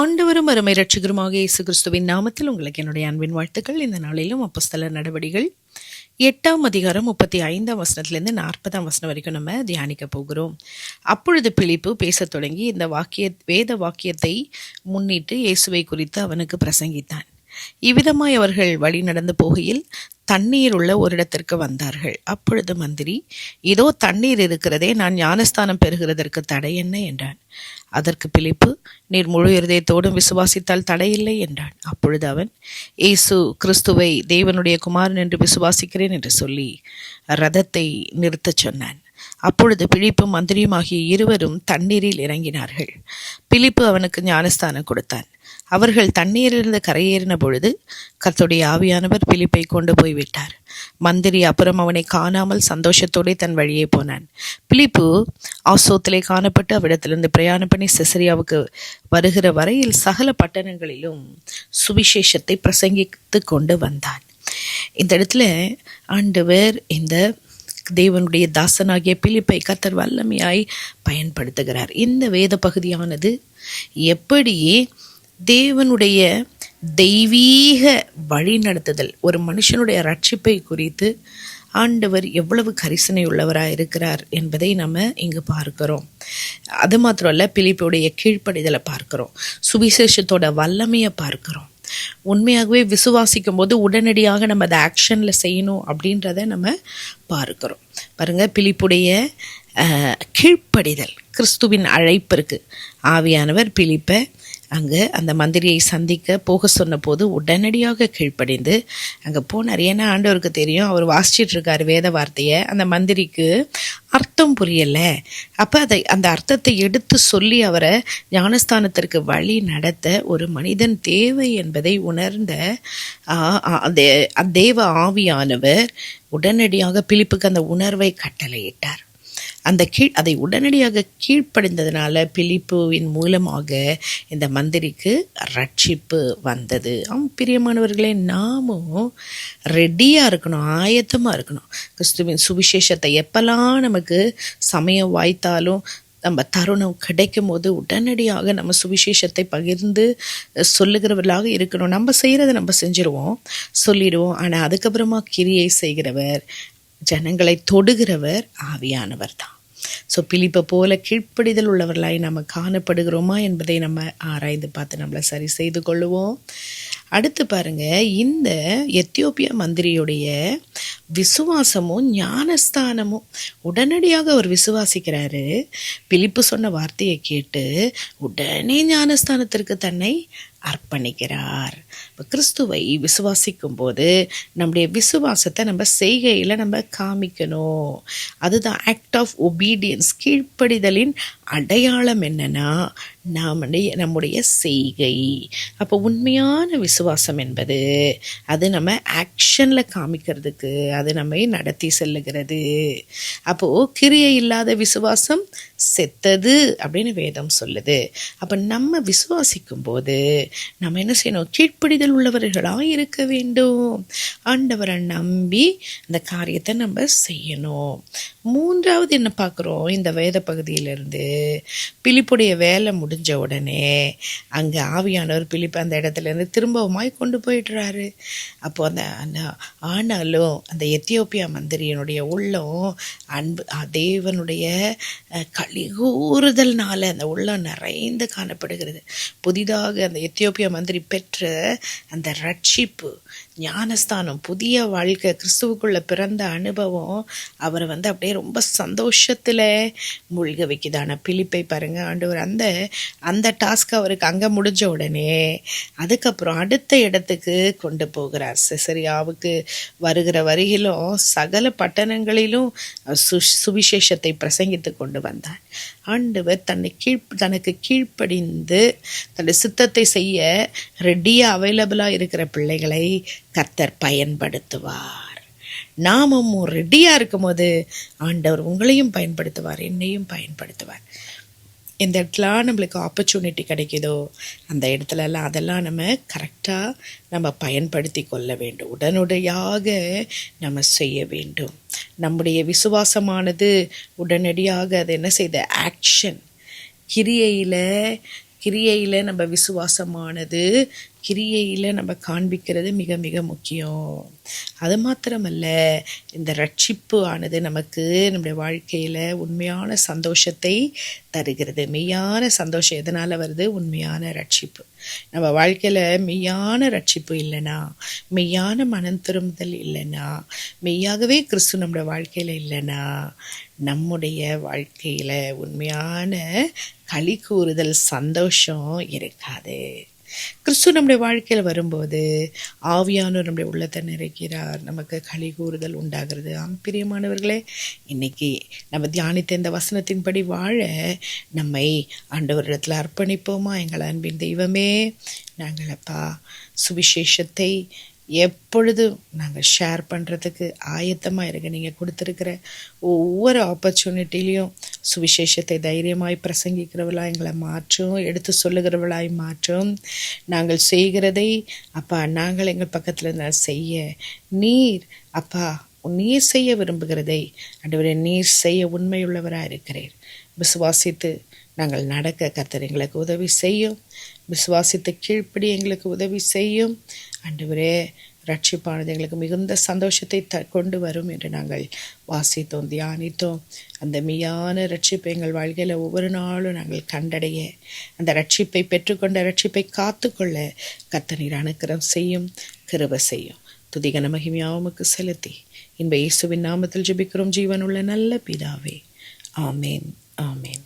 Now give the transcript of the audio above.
ஆண்டவரும் அருமை ரட்சகருமாக இயேசு கிறிஸ்துவின் நாமத்தில் உங்களுக்கு என்னுடைய அன்பின் வாழ்த்துக்கள். இந்த நாளிலும் அப்போஸ்தல நடவடிகள் எட்டாம் அதிகாரம் முப்பத்தி ஐந்தாம் வசனத்திலிருந்து நாற்பதாம் வசனம் வரைக்கும் நம்ம தியானிக்க போகிறோம். அப்பொழுது பிழிப்பு பேசத் தொடங்கி இந்த வாக்கிய வேத வாக்கியத்தை முன்னிட்டு இயேசுவை குறித்து அவனுக்கு பிரசங்கித்தான். இவ்விதமாய் அவர்கள் வழி நடந்து போகையில் தண்ணீர் உள்ள ஒரு இடத்திற்கு வந்தார்கள். அப்பொழுது மந்திரி இதோ தண்ணீர் இருக்கிறதே நான் ஞானஸ்தானம் பெறுகிறதற்கு தடை என்ன? என்றான். அதற்கு பிலிப்பு நீர் முழு இருதயத்தோடும் விசுவாசித்தால் தடையில்லை என்றான். அப்பொழுது அவன் இயேசு கிறிஸ்துவை தேவனுடைய குமாரன் என்று விசுவாசிக்கிறேன் என்று சொல்லி ரதத்தை நிறுத்தச் சொன்னான். அப்பொழுது பிலிப்பும் மந்திரியும் ஆகிய இருவரும் தண்ணீரில் இறங்கினார்கள். பிலிப்பு அவனுக்கு ஞானஸ்தானம் கொடுத்தான். அவர்கள் தண்ணீரிலிருந்து கரையேறின பொழுது கத்துடைய ஆவியானவர் பிலிப்பை கொண்டு போய் விட்டார். மந்திரி அப்புறம் அவனை காணாமல் சந்தோஷத்தோடே தன் வழியே போனான். பிலிப்பு ஆசோத்திலே காணப்பட்டு அவ்விடத்திலிருந்து பிரயாணம் பண்ணி செசரியாவுக்கு வருகிற வரையில் சகல பட்டணங்களிலும் சுவிசேஷத்தை பிரசங்கித்து கொண்டு வந்தான். இந்த இடத்துல ஆண்டவர் இந்த தேவனுடைய தாசனாகிய பிலிப்பை கத்தர் வல்லமையாய் பயன்படுத்துகிறார். இந்த வேத பகுதியானது எப்படி தேவனுடைய தெய்வீக வழிநடத்துதல் ஒரு மனுஷனுடைய ரட்சிப்பை குறித்து ஆண்டவர் எவ்வளவு கரிசனை உள்ளவராக இருக்கிறார் என்பதை நம்ம இங்கு பார்க்கிறோம். அது மாத்திரம் அல்ல பிலிப்புடைய கீழ்ப்படிதலை பார்க்கிறோம். சுவிசேஷத்தோட வல்லமையை பார்க்கிறோம். உண்மையாகவே விசுவாசிக்கும் போது உடனடியாக நம்ம அதை ஆக்ஷனில் செய்யணும் அப்படின்றத நம்ம பார்க்கிறோம். பாருங்க பிலிப்புடைய கீழ்ப்படிதல் கிறிஸ்துவின் அழைப்பிற்கு ஆவியானவர் பிலிப்பை அங்கே அந்த மந்திரியை சந்திக்க போக சொன்னபோது உடனடியாக கீழ்ப்படைந்து அங்கே போனார் ஏன்னா ஆண்டவருக்கு தெரியும்? அவர் வாசிச்சிட்டு இருக்காரு வேத வார்த்தையை. அந்த மந்திரிக்கு அர்த்தம் புரியலை. அப்போ அதை அந்த அர்த்தத்தை எடுத்து சொல்லி அவரை ஞானஸ்தானத்திற்கு வழி நடத்த ஒரு மனிதன் தேவை என்பதை உணர்ந்த தேவ ஆவியானவர் உடனடியாக பிலிப்புக்கு அந்த உணர்வை கட்டளையிட்டார். அந்த கீழ் அதை உடனடியாக கீழ்ப்படிந்ததுனால பிலிப்புவின் மூலமாக இந்த மந்திரிக்கு ரட்சிப்பு வந்தது. அவன் பிரியமானவர்களே நாமும் ரெடியாக இருக்கணும் ஆயத்தமாக இருக்கணும். கிறிஸ்துவின் சுவிசேஷத்தை எப்பெல்லாம் நமக்கு சமயம் வாய்த்தாலும் நம்ம தருணம் கிடைக்கும் போது உடனடியாக நம்ம சுவிசேஷத்தை பகிர்ந்து சொல்லுகிறவர்களாக இருக்கணும். நம்ம செய்கிறத நம்ம செஞ்சிருவோம் சொல்லிடுவோம். ஆனால் அதுக்கப்புறமா கிரியை செய்கிறவர் ஜனங்களை தொடுகிறவர் ஆவியானவர் தான். ஸோ பிலிப்பை போல கீழ்ப்படிதல் உள்ளவர்களாய் நம்ம காணப்படுகிறோமா என்பதை நம்ம ஆராய்ந்து பார்த்து நம்மளை சரி செய்து கொள்ளுவோம். அடுத்து பாருங்க இந்த எத்தியோப்பியா மந்திரியுடைய விசுவாசமும் ஞானஸ்தானமும் உடனடியாக அவர் விசுவாசிக்கிறாரு. பிலிப்பு சொன்ன வார்த்தையை கேட்டு உடனே ஞானஸ்தானத்திற்கு தன்னை அர்ப்பணிக்கிறார். இப்போ கிறிஸ்துவை விசுவாசிக்கும் போது நம்முடைய விசுவாசத்தை நம்ம செய்கையில் நம்ம காமிக்கணும். அதுதான் ஆக்ட் ஆஃப் ஒபீடியன்ஸ் கீழ்ப்படிதலின் அடையாளம் என்னன்னா நம்முடைய நம்முடைய செய்கை. அப்போ உண்மையான விசுவாசம் என்பது அது நம்ம ஆக்ஷனில் காமிக்கிறதுக்கு அது நம்மை நடத்தி செல்லுகிறது. அப்போது கிரியை இல்லாத விசுவாசம் செத்தது அப்படின்னு வேதம் சொல்லுது. அப்போ நம்ம விசுவாசிக்கும் போது நம்ம என்ன செய்யணும்? கீழ்ப்படிதல் உள்ளவர்களாக இருக்க வேண்டும். ஆண்டவரை நம்பி அந்த காரியத்தை நம்ம செய்யணும். மூன்றாவது என்ன பார்க்குறோம்? இந்த வேத பகுதியிலிருந்து பிலிப்புடைய வேலை முடிஞ்ச உடனே அங்கே ஆவியானவர் பிலிப்பு அந்த இடத்துலேருந்து திரும்பவுமாய் கொண்டு போயிடுறாரு. அப்போ அந்த அந்த ஆனாலும் அந்த எத்தியோப்பியா மந்திரியனுடைய உள்ளம் அன்பு தேவனுடைய கழிகூறுதல்னால அந்த உள்ளம் நிறைந்து காணப்படுகிறது. புதிதாக அந்த எத்தியோப்பியா மந்திரி பெற்ற அந்த ரட்சிப்பு ஞானஸ்தானம் புதிய வாழ்க்கை கிறிஸ்துவுக்குள்ள பிறந்த அனுபவம் அவரை வந்து அப்படியே ரொம்ப சந்தோஷத்தில் மூழ்க வைக்குது. ஆனால் பிலிப்பை பாருங்க ஆண்டவர் அந்த அந்த டாஸ்க் அவருக்கு அங்கே முடிஞ்ச உடனே அதுக்கப்புறம் அடுத்த இடத்துக்கு கொண்டு போகிறார். செசரியாவுக்கு வருகிற வரையிலும் சகல பட்டணங்களிலும் சு சுவிசேஷத்தை பிரசங்கித்து கொண்டு வந்தார். ஆண்டவர் தன்னை கீழ் தனக்கு கீழ்ப்படிந்து தன்னுடைய சித்தத்தை செய்ய ரெடியாக அவைலபிளாக இருக்கிற பிள்ளைகளை கர்த்தர் பயன்படுத்துவார். நாமும் ரெடியாக இருக்கும்போது ஆண்டவர் உங்களையும் பயன்படுத்துவார் என்னையும் பயன்படுத்துவார். எந்த இடத்துலாம் நம்மளுக்கு ஆப்பர்ச்சுனிட்டி கிடைக்குதோ அந்த இடத்துலலாம் அதெல்லாம் நம்ம கரெக்டாக நம்ம பயன்படுத்தி கொள்ள வேண்டும். உடனடியாக நம்ம செய்ய வேண்டும். நம்முடைய விசுவாசமானது உடனடியாக அது என்ன செய்த? ஆக்ஷன் கிரியையில் கிரியையில் நம்ம விசுவாசமானது கிரியையில் நம்ம காண்பிக்கிறது மிக மிக முக்கியம். அது மாத்திரமல்ல இந்த ரட்சிப்பு ஆனது நமக்கு நம்முடைய வாழ்க்கையில் உண்மையான சந்தோஷத்தை தருகிறது. மெய்யான சந்தோஷம் எதனால் வருது? உண்மையான ரட்சிப்பு. நம்ம வாழ்க்கையில் மெய்யான ரட்சிப்பு இல்லைனா மெய்யான மனம் திரும்புதல் இல்லைனா மெய்யாகவே கிறிஸ்து நம்முடைய வாழ்க்கையில் இல்லைனா நம்முடைய வாழ்க்கையில் உண்மையான களி கூறுதல் சந்தோஷம் இருக்காது. கிறிஸ்து நம்முடைய வாழ்க்கையில் வரும்போது ஆவியானவர் நம்முடைய உள்ளத்தை நிறைக்கிறார். நமக்கு களி கூறுதல் உண்டாகிறது. ஆம் பிரியமானவர்களே இன்னைக்கு நம்ம தியானித்த இந்த வசனத்தின்படி வாழ நம்மை ஆண்டவரிடத்தில் அர்ப்பணிப்போமா? எங்கள் அன்பின் தெய்வமே நாங்கள் அப்பா சுவிசேஷத்தை எப்பொழுதும் நாங்கள் ஷேர் பண்ணுறதுக்கு ஆயத்தமாக இருக்க நீங்கள் கொடுத்துருக்கிற ஒவ்வொரு ஆப்பர்ச்சுனிட்டிலையும் சுவிசேஷத்தை தைரியமாய் பிரசங்கிக்கிறவளாய் எங்களை மாற்றும் எடுத்து சொல்லுகிறவளாய் மாற்றும். நாங்கள் செய்கிறதை அப்பா நாங்கள் எங்கள் பக்கத்தில் செய்ய நீர் அப்பா நீர் செய்ய விரும்புகிறதை ஆண்டவரே நீர் செய்ய உண்மையுள்ளவராக இருக்கிறீர். விசுவாசித்து நாங்கள் நடக்க கத்தர் எங்களுக்கு உதவி செய்யும். விசுவாசித்து கீழ்ப்படி எங்களுக்கு உதவி செய்யும். ஆண்டவரே ரட்சிப்பானது எங்களுக்கு மிகுந்த சந்தோஷத்தை த கொண்டு வரும் என்று நாங்கள் வாசித்தோம் தியானித்தோம். அந்த மெய்யான ரட்சிப்பை எங்கள் வாழ்க்கையில் ஒவ்வொரு நாளும் நாங்கள் கண்டடைய. அந்த ரட்சிப்பை பெற்றுக்கொண்ட ரட்சிப்பை காத்துக்கொள்ள கத்தனீர் அனுக்கிரம் செய்யும் கிருப செய்யும். துதிகன மகிமையாவுக்கு செலுத்தி. இன்ப இயேசுவின் நாமத்தில் ஜெபிக்கிறோம். ஜீவனுள்ள நல்ல பிதாவே. ஆமேன் ஆமேன்.